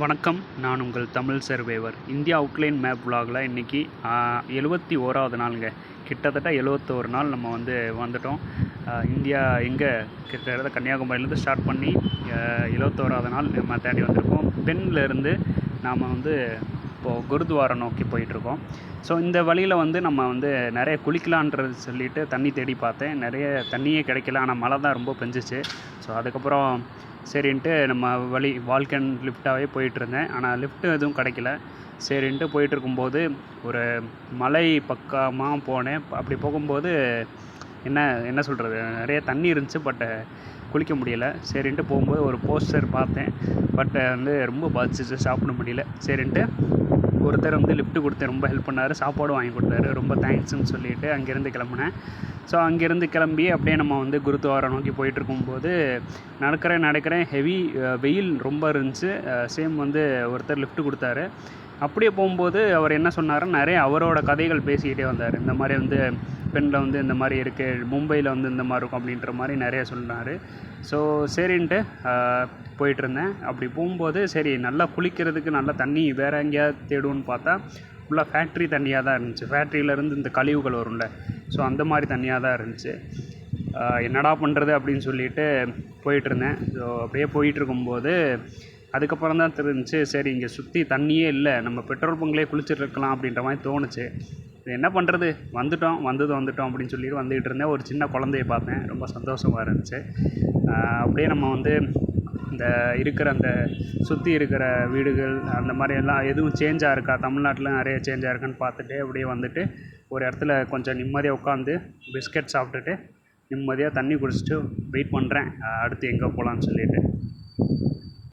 வணக்கம் நான் உங்கள் Tamil surveyor. India outline map விலாகில் இன்றைக்கி எழுபத்தி ஓராவது நாளுங்க. கிட்டத்தட்ட எழுவத்தோரு நாள் நம்ம வந்து வந்துட்டோம். இந்தியா எங்கே? கிட்டத்தட்ட கன்னியாகுமரியிலேருந்து ஸ்டார்ட் பண்ணி எழுவத்தோராவது நாள் நம்ம தேடி வந்திருக்கோம். பெண்ணில் இருந்து நாம் வந்து இப்போது குருத்வாரா நோக்கி போயிட்டுருக்கோம். ஸோ இந்த வழியில் வந்து நம்ம வந்து நிறைய குளிக்கலான்றது சொல்லிட்டு தண்ணி தேடி பார்த்தேன். நிறைய தண்ணியே கிடைக்கல. ஆனால் மழை தான் ரொம்ப பெஞ்சிச்சு. ஸோ அதுக்கப்புறம் சரின்ட்டு நம்ம வழி வால்கன் லிஃப்ட்டாகவே போயிட்டுருந்தேன். ஆனால் லிஃப்ட்டு எதுவும் கிடைக்கல. சரின்ட்டு போயிட்டு இருக்கும்போது ஒரு மலை பக்கமாக போனேன். அப்படி போகும்போது என்ன என்ன சொல்கிறது நிறைய தண்ணி இருந்துச்சு பட் குளிக்க முடியல. சரின்ட்டு போகும்போது ஒரு போஸ்டர் பார்த்தேன். பட் வந்து ரொம்ப பாதிச்சிச்சு சாப்பிட முடியல. சரின்ட்டு ஒருத்தர் வந்து லிஃப்ட்டு கொடுத்து ரொம்ப ஹெல்ப் பண்ணார். சாப்பாடும் வாங்கி கொடுத்தாரு. ரொம்ப தேங்க்ஸ்னு சொல்லிட்டு அங்கேருந்து கிளம்புனேன். ஸோ அங்கேருந்து கிளம்பி அப்படியே நம்ம வந்து குருத்வாரா நோக்கி போயிட்டுருக்கும்போது நடக்கிறேன் நடக்கிறேன். ஹெவி வெயில் ரொம்ப இருந்துச்சு. சேம் வந்து ஒருத்தர் லிஃப்ட் கொடுத்தாரு. அப்படியே போகும்போது அவர் என்ன சொன்னார்? நிறைய அவரோட கதைகள் பேசிக்கிட்டே வந்தார். இந்த மாதிரி வந்து பெண்ணில் வந்து இந்த மாதிரி இருக்குது மும்பையில் வந்து இந்த மாதிரி இருக்கும் அப்படின்ற மாதிரி நிறைய சொன்னார். ஸோ சரின்ட்டு போயிட்டுருந்தேன் அப்படி போகும்போது சரி நல்லா குளிக்கிறதுக்கு நல்ல தண்ணி வேறு எங்கேயாவது தேடுவோன்னு பார்த்தா ஃபுல்லாக ஃபேக்ட்ரி தண்ணியாக தான் இருந்துச்சு. ஃபேக்ட்ரியிலேருந்து இந்த கழிவுகள் வரும்ல. ஸோ அந்த மாதிரி தண்ணியாக தான் இருந்துச்சு. என்னடா பண்ணுறது அப்படின்னு சொல்லிட்டு போயிட்டுருந்தேன். ஸோ அப்படியே போயிட்டுருக்கும்போது அதுக்கப்புறம் தான் தெரிஞ்சுச்சு சரி இங்கே சுற்றி தண்ணியே இல்லை நம்ம பெட்ரோல் பங்க்லேயே குளிச்சுட்டு இருக்கலாம் அப்படின்ற மாதிரி தோணுச்சு. இது என்ன பண்ணுறது வந்துட்டோம் வந்தது வந்துட்டோம் அப்படின்னு சொல்லிட்டு வந்துக்கிட்டு இருந்தேன். ஒரு சின்ன குழந்தைய பார்த்தேன். ரொம்ப சந்தோஷமாக இருந்துச்சு. அப்படியே நம்ம வந்து இந்த இருக்கிற அந்த சுற்றி இருக்கிற வீடுகள் அந்த மாதிரி எல்லாம் எதுவும் சேஞ்சாக இருக்கா? தமிழ்நாட்டில் நிறைய சேஞ்சாக இருக்கான்னு பார்த்துட்டு அப்படியே வந்துட்டு ஒரு இடத்துல கொஞ்சம் நிம்மதியாக உட்காந்து பிஸ்கட் சாப்பிட்டுட்டு நிம்மதியாக தண்ணி குடிச்சிட்டு வெயிட் பண்ணுறேன் அடுத்து எங்கே போகலான்னு சொல்லிட்டு.